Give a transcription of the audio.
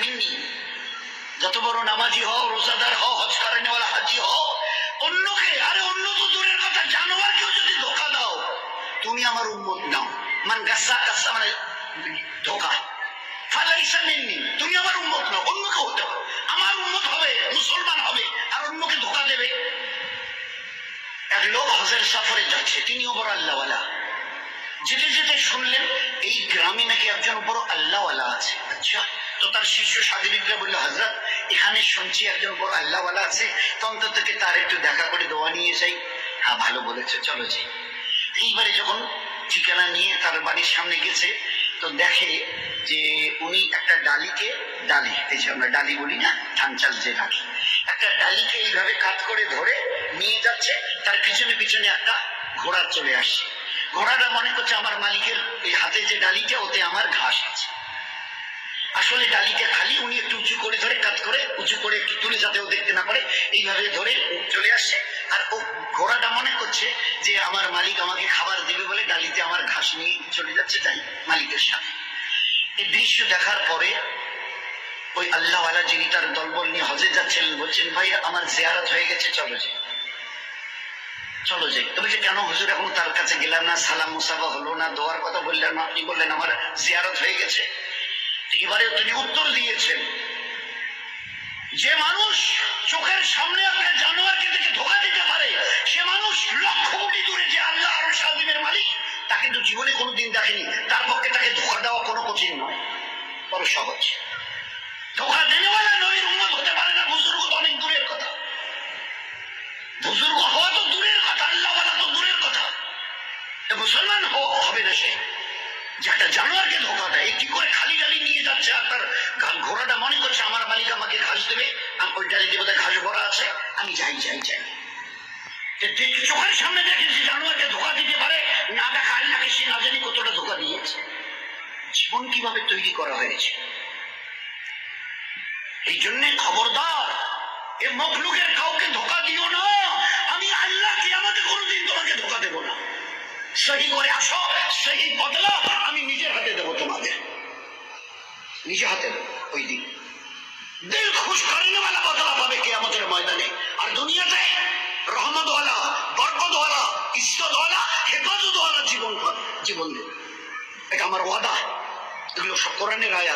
মিন্নি। যত বড় নামাজি হও, রোজাদার হও হজ করেনেওয়ালা হাজি হও, অন্যকে, আরে অন্য তো দূরের কথা, জানোয়ারকেও যদি ধোকা দাও, তুমি আমার উন্মত নাও। মান গাসা গাসা মানে ধোকা। ফালাইসা মিন্নি, তুমি আমার উন্মত নাও অন্যকে হতে পারো। আমার উন্মত হবে, মুসলমান হবে, আর অন্যকে ধোকা দেবে। এক লোক হজের সফরে যাচ্ছে, তিনিও বড় আল্লাহওয়ালা। যেতে শুনলেন, এই গ্রামে নাকি একজন আল্লাহওয়ালা আছে। আচ্ছা তো তার শিষ্য সাগরিকরা বলল হজরত এখানে শুনছি একজন বড় আল্লাহওয়ালা আছে থেকে তার একটু দেখা করে দোয়া নিয়ে যাই। হ্যাঁ ভালো বলেছে, চলো এইবারে যখন ঠিকানা নিয়ে তার বাড়ির সামনে গেছে, তো দেখে যে উনি একটা ডালিকে ডালি, এই যে আমরা ডালি বলি না, ধান চাল যে ডালি, একটা ডালিকে এইভাবে কাত করে ধরে নিয়ে যাচ্ছে, তার পিছনে পিছনে একটা ঘোড়া চলে আসছে। ঘোড়াটা মনে করছে আমার মালিকের এই হাতে যে ডালিটা, ওতে আমার ঘাস আছে। আসলে ডালিটা খালি উনি একটু উঁচু করে ধরে, কাত করে, উঁচু করে একটু তুলে যাতে ও দেখতে না পারে, এইভাবে ধরে চলে আসছে। আর ও ঘোড়াটা মনে করছে যে আমার মালিক আমাকে খাবার দেবে বলে ডালিতে আমার ঘাস নিয়ে চলে যাচ্ছে তাই মালিকের সাথে। এই দৃশ্য দেখার পরে ওই আল্লাহওয়ালা যিনি তার দলবল নিয়ে হজে যাচ্ছিলেন, বলছেন ভাই আমার জেয়ারত হয়ে গেছে, চলো যাই চলো যাই। তবে যে কেন হুজুর এখন তার কাছে গেলাম না? সালাম মুসাফা হলো না? দোয়ার কথা বললেন না? আপনি বললেন আমার জিয়ারত হয়ে গেছে। এবারে তিনি উত্তর দিয়েছেন। যে মানুষ চোখের সামনে আপনার জানোয়ারকে দেখে ধোকা দিতে পারে, সে মানুষ লক্ষ কোটি দূরে যে আল্লাহ আর সাদিমের মালিক তো জীবনে কোনোদিন দেখেনি। তার পক্ষে তাকে ধোকা দেওয়া কোনো কঠিন নয়। বড় সহজ। ধোকা দেনেওয়ালা নবীর উন্মত হতে পারে না। বুজুর্গ অনেক দূরের কথা। বুজুর্গ মুসলমান হবে না সে। যে একটা জানোয়ারকে ধোকা দেয়, কি করে খালি ডালি নিয়ে যাচ্ছে আর তার ঘোড়াটা? মনে করছে আমার মালিক আমাকে ঘাস দেবে ওই ডালি দেবো ঘাস ভরা আছে। আমি যাই যাই যাই। চোখের সামনে দেখে যে জানোয়ারকে ধোকা দিতে পারে? না দেখা আল্লাহকে সে না জানি কতটা ধোকা দিয়েছে। জীবন কীভাবে তৈরি করা হয়েছে? এই জন্যে খবরদার, এ মখলুকের কাউকে ধোকা দিও না। আমি আল্লাহ কি আমাকে কোনোদিন তোমাকে ধোকা দেবো না। সহি করে আসো সেই বদলা আমি নিজের হাতে দেবো তোমাকে। নিজে হাতে ওই দিন। দিল খুশ করেনে वाला বদলা পাবে কে আমাদের ময়দানে। আর দুনিয়াতে রহমতওয়ালা, বরকতওয়ালা হেফাজত হেফাজতওয়ালা জীবন জীবন দেবে। এটা আমার ওয়াদা। এগুলো সব কোরআনের আয়াত।